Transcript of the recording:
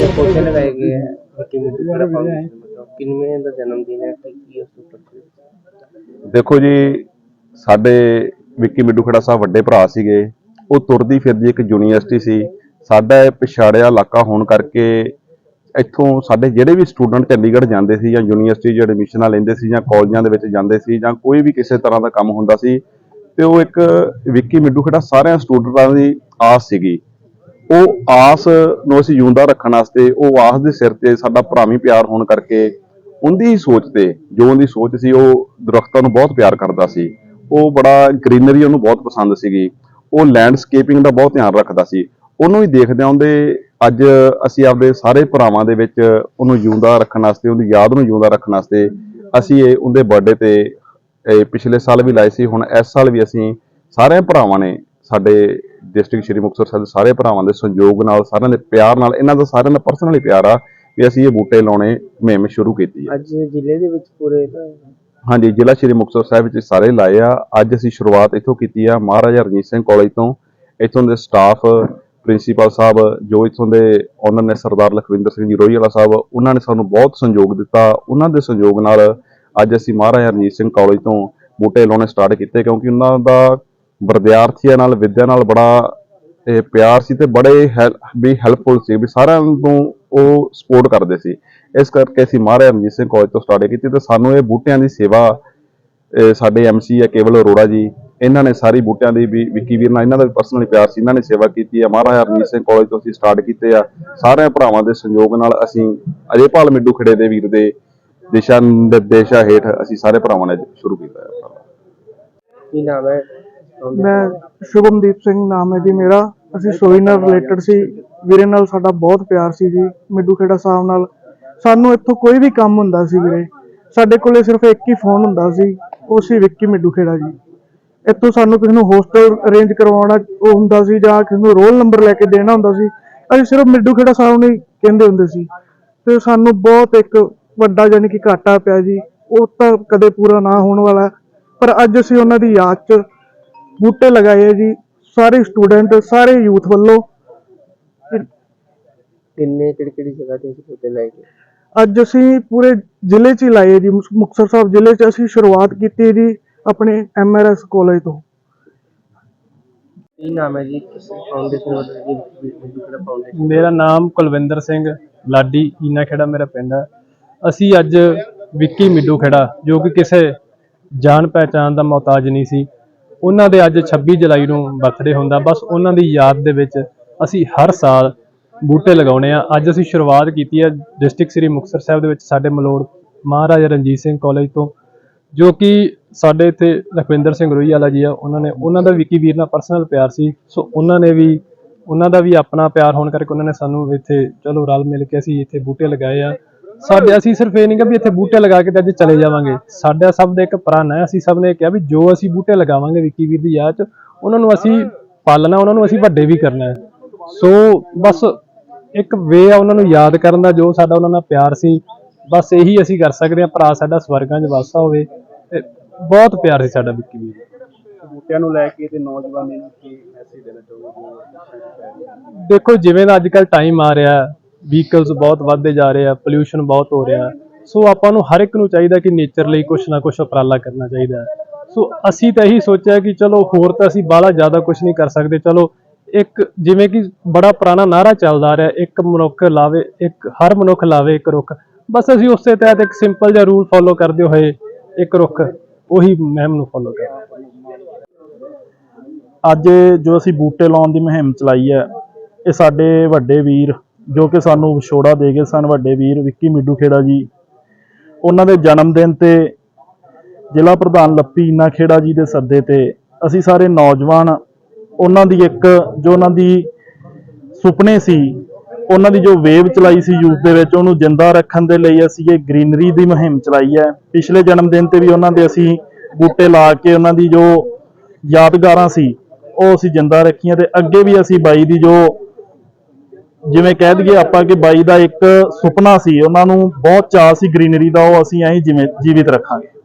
ਜੋ ਪੋਸ਼ਣ ਲਗਾਏ ਗਏ ਹੈ। ਵੀ ਕਿਵੇਂ ਕਿਹੜਾ ਕਿੰਨੇ ਦਾ ਜਨਮ ਦਿਨ ਹੈ ਕੀ ਕੀ ਉਸ ਤੋਂ ਦੇਖੋ ਜੀ ਸਾਡੇ ਵਿੱਕੀ ਮਿੱਡੂ ਖੜਾ ਸਾਹਿਬ ਵੱਡੇ ਭਰਾ ਸੀਗੇ। ਉਹ ਤੁਰਦੀ ਫਿਰਦੀ ਇੱਕ ਯੂਨੀਵਰਸਿਟੀ ਸੀ। ਸਾਡਾ ਇਹ ਪਿਛੜਿਆ ਇਲਾਕਾ ਹੋਣ ਕਰਕੇ ਇੱਥੋਂ ਸਾਡੇ ਜਿਹੜੇ ਵੀ ਸਟੂਡੈਂਟ ਚੰਡੀਗੜ੍ਹ ਜਾਂਦੇ ਸੀ ਜਾਂ ਯੂਨੀਵਰਸਿਟੀ 'ਚ ਐਡਮਿਸ਼ਨਾਂ ਲੈਂਦੇ ਸੀ ਜਾਂ ਕਾਲਜਾਂ ਦੇ ਵਿੱਚ ਜਾਂਦੇ ਸੀ ਜਾਂ ਕੋਈ ਵੀ ਕਿਸੇ ਤਰ੍ਹਾਂ ਦਾ ਕੰਮ ਹੁੰਦਾ ਸੀ ਤੇ ਉਹ ਇੱਕ ਵਿੱਕੀ ਮਿੱਡੂ ਖੜਾ ਸਾਰਿਆਂ ਸਟੂਡੈਂਟਾਂ ਦੀ ਆਸ ਸੀਗੀ। ਉਹ ਆਸ ਨੂੰ ਅਸੀਂ ਜਿਉਂਦਾ ਰੱਖਣ ਵਾਸਤੇ, ਉਹ ਆਸ ਦੇ ਸਿਰ ਤੇ ਸਾਡਾ ਭਰਾਵੀਂ ਪਿਆਰ ਹੋਣ ਕਰਕੇ ਉਹਦੀ ਸੋਚ ਤੇ, ਜੋ ਉਹਦੀ ਸੋਚ ਸੀ, ਉਹ ਦਰਖਤਾਂ ਨੂੰ ਬਹੁਤ ਪਿਆਰ ਕਰਦਾ ਸੀ। ਉਹ ਬੜਾ ਗ੍ਰੀਨਰੀ ਉਹਨੂੰ ਬਹੁਤ ਪਸੰਦ ਸੀਗੀ। ਉਹ ਲੈਂਡਸਕੇਪਿੰਗ ਦਾ ਬਹੁਤ ਧਿਆਨ ਰੱਖਦਾ ਸੀ। ਉਹਨੂੰ ਹੀ ਦੇਖਦੇ ਆਉਂਦੇ ਅੱਜ ਅਸੀਂ ਆਪਦੇ ਸਾਰੇ ਭਰਾਵਾਂ ਦੇ ਵਿੱਚ ਉਹਨੂੰ ਜਿਉਂਦਾ ਰੱਖਣ ਵਾਸਤੇ, ਉਹਦੀ ਯਾਦ ਨੂੰ ਜਿਉਂਦਾ ਰੱਖਣ ਵਾਸਤੇ ਅਸੀਂ ਇਹ ਉਹਦੇ ਬਰਥਡੇ ਤੇ ਪਿਛਲੇ ਸਾਲ ਵੀ ਲਾਏ ਸੀ, ਹੁਣ ਇਸ ਸਾਲ ਵੀ ਅਸੀਂ ਸਾਰੇ ਭਰਾਵਾਂ ਨੇ ਸਾਡੇ ਡਿਸਟ੍ਰਿਕਟ ਸ਼੍ਰੀ ਮੁਕਤਸਰ ਸਾਹਿਬ ਦੇ ਸਾਰੇ ਭਰਾਵਾਂ ਦੇ ਸਹਿਯੋਗ ਨਾਲ ਸਾਰਿਆਂ ਦੇ ਪਿਆਰ ਨਾਲ ਇਹਨਾਂ ਦਾ ਸਾਰਿਆਂ ਦਾ ਪਰਸਨਲੀ ਪਿਆਰ ਆ ਵੀ ਅਸੀਂ ਇਹ ਬੂਟੇ ਲਾਉਣੇ ਮੁਹਿੰਮ ਸ਼ੁਰੂ ਕੀਤੀ ਹੈ। ਅੱਜ ਜ਼ਿਲ੍ਹੇ ਦੇ ਵਿੱਚ ਪੂਰੇ ਹਾਂਜੀ ਜ਼ਿਲ੍ਹਾ ਸ਼੍ਰੀ ਮੁਕਤਸਰ ਸਾਹਿਬ ਵਿੱਚ ਸਾਰੇ ਲਾਏ ਆ। ਅੱਜ ਅਸੀਂ ਸ਼ੁਰੂਆਤ ਇੱਥੋਂ ਕੀਤੀ ਆ ਮਹਾਰਾਜਾ ਰਣਜੀਤ ਸਿੰਘ ਕਾਲਜ ਤੋਂ। ਇੱਥੋਂ ਦੇ ਸਟਾਫ ਪ੍ਰਿੰਸੀਪਲ ਸਾਹਿਬ ਜੋ ਇੱਥੋਂ ਦੇ ਓਨਰ ਨੇ ਸਰਦਾਰ ਲਖਵਿੰਦਰ ਸਿੰਘ ਜੀ ਰੋਹੀ ਵਾਲਾ ਸਾਹਿਬ ਉਹਨਾਂ ਨੇ ਸਾਨੂੰ ਬਹੁਤ ਸਹਿਯੋਗ ਦਿੱਤਾ। ਉਹਨਾਂ ਦੇ ਸਹਿਯੋਗ ਨਾਲ ਅੱਜ ਅਸੀਂ ਮਹਾਰਾਜਾ ਰਣਜੀਤ ਸਿੰਘ ਕਾਲਜ ਤੋਂ ਬੂਟੇ ਲਾਉਣੇ ਸਟਾਰਟ ਕੀਤੇ ਕਿਉਂਕਿ ਉਹਨਾਂ ਦਾ ਵਿਦਿਆਰਥੀਆਂ ਨਾਲ, ਵਿਦਿਆ ਨਾਲ ਬੜਾ ਇਹ ਪਿਆਰ ਸੀ ਤੇ ਬੜੇ ਹੈਲ- ਵੀ ਹੈਲਪਫੁਲ ਸੀ ਵੀ ਸਾਰਿਆਂ ਨੂੰ ਉਹ ਸਪੋਰਟ ਕਰਦੇ ਸੀ। ਇਸ ਕਰਕੇ ਅਸੀਂ ਮਹਾਰਾਜਾ ਰਣਜੀਤ ਸਿੰਘ ਕਾਲਜ ਤੋਂ ਸਟਾਰਟ ਕੀਤੀ ਤੇ ਸਾਨੂੰ ਇਹ ਬੂਟਿਆਂ ਦੀ ਸੇਵਾ, ਇਹ ਸਾਡੇ ਐਮਸੀ ਹੈ ਕੇਵਲ ਅਰੋੜਾ ਜੀ, ਇਹਨਾਂ ਨੇ ਸਾਰੀ ਬੂਟਿਆਂ ਦੀ ਵੀ ਵਿੱਕੀ ਵੀਰ ਨਾਲ ਇਹਨਾਂ ਦਾ ਵੀ ਪਰਸਨਲੀ ਪਿਆਰ ਸੀ, ਇਹਨਾਂ ਨੇ ਸੇਵਾ ਕੀਤੀ ਹੈ ਮਹਾਰਾਜਾ ਰਣਜੀਤ ਸਿੰਘ ਕਾਲਜ ਤੋਂ ਅਸੀਂ ਸਟਾਰਟ ਕੀਤੇ ਆ। ਸਾਰਿਆਂ ਭਰਾਵਾਂ ਦੇ ਸੰਯੋਗ ਨਾਲ ਅਸੀਂ ਅਜੇਪਾਲ ਮਿੱਡੂ ਖੜੇ ਦੇ ਵੀਰ ਦੇ ਦਿਸ਼ਾ ਨਿਰਦੇਸ਼ਾਂ ਹੇਠ ਅਸੀਂ ਸਾਰੇ ਭਰਾਵਾਂ ਨੇ ਸ਼ੁਰੂ ਕੀਤਾ ਹੈ ਕੀ ਨਾਮ ਹੈ? ਮੈਂ ਸ਼ੁਭਮਦੀਪ ਸਿੰਘ ਨਾਮ ਹੈ ਜੀ ਮੇਰਾ। ਅਸੀਂ ਸੋਈ ਨਾਲ ਰਿਲੇਟਡ ਸੀ। ਵੀਰੇ ਨਾਲ ਸਾਡਾ ਬਹੁਤ ਪਿਆਰ ਸੀ ਜੀ, ਮਿੱਡੂ ਖੇੜਾ ਸਾਹਿਬ ਨਾਲ। ਸਾਨੂੰ ਇੱਥੋਂ ਕੋਈ ਵੀ ਕੰਮ ਹੁੰਦਾ ਸੀ ਵੀਰੇ। ਸਾਡੇ ਕੋਲੇ ਸਿਰਫ ਇੱਕ ਹੀ ਫੋਨ ਹੁੰਦਾ ਸੀ, ਉਹ ਸੀ ਵਿੱਕੀ ਮਿੱਡੂ ਖੇੜਾ ਜੀ। ਇੱਥੋਂ ਸਾਨੂੰ ਕਿਸੇ ਨੂੰ ਹੋਸਟਲ ਅਰੇਂਜ ਕਰਵਾਉਣਾ ਉਹ ਹੁੰਦਾ ਸੀ ਜਾਂ ਕਿਸੇ ਨੂੰ ਰੋਲ ਨੰਬਰ ਲੈ ਕੇ ਦੇਣਾ ਹੁੰਦਾ ਸੀ। ਅਸੀਂ ਸਿਰਫ ਮਿੱਡੂ ਖੇੜਾ ਸਾਹਿਬ ਨੂੰ ਕਹਿੰਦੇ ਹੁੰਦੇ ਸੀ। ਤੇ ਸਾਨੂੰ ਬਹੁਤ ਇੱਕ ਵੱਡਾ ਯਾਨੀ ਕਿ ਘਾਟਾ ਪਿਆ ਜੀ। ਉਹ ਤਾਂ ਕਦੇ ਪੂਰਾ ਨਾ ਹੋਣ ਵਾਲਾ। ਪਰ ਅੱਜ ਅਸੀਂ ਉਹਨਾਂ ਦੀ ਯਾਦ 'ਚ ਬੂਟੇ ਲਗਾਏ ਆ ਜੀ ਸਾਰੇ ਸਟੂਡੈਂਟ ਸਾਰੇ ਯੂਥ ਵੱਲੋਂ। ਕਿੰਨੇ ਕਿਹੜੀ ਕਿਹੜੀ ਜਗ੍ਹਾ ਤੇ ਅਸੀਂ ਪੌਦੇ ਲਾਏ ਗਏ ਅੱਜ ਅਸੀਂ ਪੂਰੇ ਜ਼ਿਲ੍ਹੇ 'ਚ ਹੀ ਲਾਏ ਜੀ ਮੁਕ- ਮੁਕਤਸਰ ਸਾਹਿਬ ਜ਼ਿਲ੍ਹੇ 'ਚ ਅਸੀਂ ਸ਼ੁਰੂਆਤ ਕੀਤੀ ਜੀ ਆਪਣੇ ਐਮਆਰਐਸ ਕਾਲਜ ਤੋਂ। ਕੀ ਨਾਮ ਹੈ ਜੀ? ਕਿਸ ਫਾਊਂਡੇਸ਼ਨ ਵੱਲੋਂ ਫਾਊਂਡੇਸ਼ਨ ਮੇਰਾ ਨਾਮ ਕੁਲਵਿੰਦਰ ਸਿੰਘ ਲਾਡੀ ਈਨਾ ਖੇੜਾ ਮੇਰਾ ਪਿੰਡ ਹੈ ਅਸੀਂ ਅੱਜ ਵਿੱਕੀ ਮਿੱਡੂ ਖੇੜਾ ਜੋ ਕਿ ਕਿਸੇ ਜਾਣ ਪਹਿਚਾਣ ਦਾ ਮੁਹਤਾਜ ਨਹੀਂ ਸੀ। ਉਹਨਾਂ ਦੇ ਅੱਜ 26 ਜੁਲਾਈ ਨੂੰ ਬਰਥਡੇ ਹੁੰਦਾ। ਬਸ ਉਹਨਾਂ ਦੀ ਯਾਦ ਦੇ ਵਿੱਚ ਅਸੀਂ ਹਰ ਸਾਲ ਬੂਟੇ ਲਗਾਉਣੇ ਆ। ਅੱਜ ਅਸੀਂ ਸ਼ੁਰੂਆਤ ਕੀਤੀ ਹੈ ਡਿਸਟ੍ਰਿਕਟ ਸ੍ਰੀ ਮੁਕਤਸਰ ਸਾਹਿਬ ਦੇ ਵਿੱਚ ਸਾਡੇ ਮਲੋੜ ਮਹਾਰਾਜਾ ਰਣਜੀਤ ਸਿੰਘ ਕਾਲਜ ਤੋਂ, ਜੋ ਕਿ ਸਾਡੇ ਇੱਥੇ ਲਖਵਿੰਦਰ ਸਿੰਘ ਰੋਈ ਵਾਲਾ ਜੀ ਆ। ਉਹਨਾਂ ਨੇ ਉਹਨਾਂ ਦਾ ਵਿੱਕੀ ਵੀਰ ਨਾਲ ਪਰਸਨਲ ਪਿਆਰ ਸੀ। ਸੋ ਉਹਨਾਂ ਨੇ ਵੀ ਉਹਨਾਂ ਦਾ ਵੀ ਆਪਣਾ ਪਿਆਰ ਹੋਣ ਕਰਕੇ ਉਹਨਾਂ ਨੇ ਸਾਨੂੰ ਇੱਥੇ ਚਲੋ ਰਲ ਮਿਲ ਕੇ ਅਸੀਂ ਇੱਥੇ ਬੂਟੇ ਲਗਾਏ ਆ। ਸਾਡੇ ਅਸੀਂ ਸਿਰਫ ਇਹ ਨਹੀਂ ਕਿ ਵੀ ਇੱਥੇ ਬੂਟੇ ਲਗਾ ਕੇ ਤੇ ਅੱਜ ਚਲੇ ਜਾਵਾਂਗੇ। ਸਾਡਾ ਸਭ ਦਾ ਇੱਕ ਪ੍ਰਣ ਹੈ। ਅਸੀਂ ਸਭ ਨੇ ਕਿਹਾ ਵੀ ਜੋ ਅਸੀਂ ਬੂਟੇ ਲਗਾਵਾਂਗੇ ਵਿੱਕੀ ਵੀਰ ਦੀ ਯਾਦ 'ਚ ਉਹਨਾਂ ਨੂੰ ਅਸੀਂ ਪਾਲਣਾ ਉਹਨਾਂ ਨੂੰ ਅਸੀਂ ਵੱਡੇ ਵੀ ਕਰਨਾ ਹੈ। ਸੋ ਬਸ ਇੱਕ ਵੇ ਆ ਉਹਨਾਂ ਨੂੰ ਯਾਦ ਕਰਨ ਦਾ ਜੋ ਸਾਡਾ ਉਹਨਾਂ ਨਾਲ ਪਿਆਰ ਸੀ। ਬਸ ਇਹੀ ਅਸੀਂ ਕਰ ਸਕਦੇ ਹਾਂ। ਭਰਾ ਸਾਡਾ ਸਵਰਗਾਂ 'ਚ ਵਾਸਾ ਹੋਵੇ। ਤੇ ਬਹੁਤ ਪਿਆਰ ਸੀ ਸਾਡਾ ਵਿੱਕੀ ਵੀਰ। ਬੂਟਿਆਂ ਨੂੰ ਲੈ ਕੇ ਤੇ ਨੌਜਵਾਨੀ ਨੂੰ ਕੀ ਮੈਸੇਜ ਦੇਣਾ ਚਾਹੋਗੇ? ਦੇਖੋ ਜਿਵੇਂ ਦਾ ਅੱਜਕੱਲ ਟਾਈਮ ਆ ਰਿਹਾ ਵਹੀਕਲਸ ਬਹੁਤ ਵੱਧਦੇ ਜਾ ਰਹੇ ਆ ਪੋਲਿਊਸ਼ਨ ਬਹੁਤ ਹੋ ਰਿਹਾ। ਸੋ ਆਪਾਂ ਨੂੰ ਹਰ ਇੱਕ ਨੂੰ ਚਾਹੀਦਾ ਕਿ ਨੇਚਰ ਲਈ ਕੁਝ ਨਾ ਕੁਝ ਉਪਰਾਲਾ ਕਰਨਾ ਚਾਹੀਦਾ ਸੋ ਅਸੀਂ ਤਾਂ ਇਹੀ ਸੋਚਿਆ ਕਿ ਚਲੋ ਹੋਰ ਤਾਂ ਅਸੀਂ ਬਾਹਲਾ ਜ਼ਿਆਦਾ ਕੁਝ ਨਹੀਂ ਕਰ ਸਕਦੇ। ਚਲੋ, ਇੱਕ ਜਿਵੇਂ ਕਿ ਬੜਾ ਪੁਰਾਣਾ ਨਾਰਾ ਚੱਲਦਾ ਆ ਰਿਹਾ, ਇੱਕ ਮਨੁੱਖ ਲਾਵੇ, ਇੱਕ ਹਰ ਮਨੁੱਖ ਲਾਵੇ ਇੱਕ ਰੁੱਖ। ਬਸ ਅਸੀਂ ਉਸੇ ਤਹਿਤ ਇੱਕ ਸਿੰਪਲ ਜਿਹਾ ਰੂਲ ਫੋਲੋ ਕਰਦੇ ਹੋਏ ਇੱਕ ਰੁੱਖ, ਉਹੀ ਮਹਿਮ ਨੂੰ ਫੋਲੋ ਕਰ ਅੱਜ ਜੋ ਅਸੀਂ ਬੂਟੇ ਲਾਉਣ ਦੀ ਮੁਹਿੰਮ ਚਲਾਈ ਹੈ, ਇਹ ਸਾਡੇ ਵੱਡੇ ਵੀਰ ਜੋ ਕਿ ਸਾਨੂੰ ਵਿਛੋੜਾ ਦੇ ਗਏ ਸਨ, ਵੱਡੇ ਵੀਰ ਵਿੱਕੀ ਮਿੱਡੂ ਖੇੜਾ ਜੀ। ਉਹਨਾਂ ਦੇ ਜਨਮ ਦਿਨ ਤੇ ਜ਼ਿਲ੍ਹਾ ਪ੍ਰਧਾਨ ਲੱਪੀ ਇਨਾ ਖੇੜਾ ਜੀ ਦੇ ਸੱਦੇ ਤੇ ਅਸੀਂ ਸਾਰੇ ਨੌਜਵਾਨ, ਉਹਨਾਂ ਦੀ ਇੱਕ ਜੋ ਉਹਨਾਂ ਦੀ ਸੁਪਨੇ ਸੀ, ਉਹਨਾਂ ਦੀ ਜੋ ਵੇਵ ਚਲਾਈ ਸੀ ਯੂਥ ਦੇ ਵਿੱਚ, ਉਹਨੂੰ ਜਿੰਦਾ ਰੱਖਣ ਦੇ ਲਈ ਅਸੀਂ ਇਹ ਗ੍ਰੀਨਰੀ ਦੀ ਮੁਹਿੰਮ ਚਲਾਈ ਹੈ। ਪਿਛਲੇ ਜਨਮ ਦਿਨ ਤੇ ਵੀ ਉਹਨਾਂ ਦੇ ਅਸੀਂ ਬੂਟੇ ਲਾ ਕੇ ਉਹਨਾਂ ਦੀ ਜੋ ਯਾਦਗਾਰਾਂ ਸੀ, ਉਹ ਅਸੀਂ ਜਿੰਦਾ ਰੱਖੀਆਂ ਤੇ ਅੱਗੇ ਵੀ ਅਸੀਂ ਬਾਈ ਦੀ ਜੋ ਜਿਵੇਂ ਕਹਿ ਦਈਏ ਆਪਾਂ ਕਿ ਬਾਈ ਦਾ ਇੱਕ ਸੁਪਨਾ ਸੀ, ਉਹਨਾਂ ਨੂੰ ਬਹੁਤ ਚਾਅ ਸੀ ਗ੍ਰੀਨਰੀ ਦਾ, ਉਹ ਅਸੀਂ ਐਂ ਜਿਵੇਂ ਜੀਵਿਤ ਰੱਖਾਂਗੇ।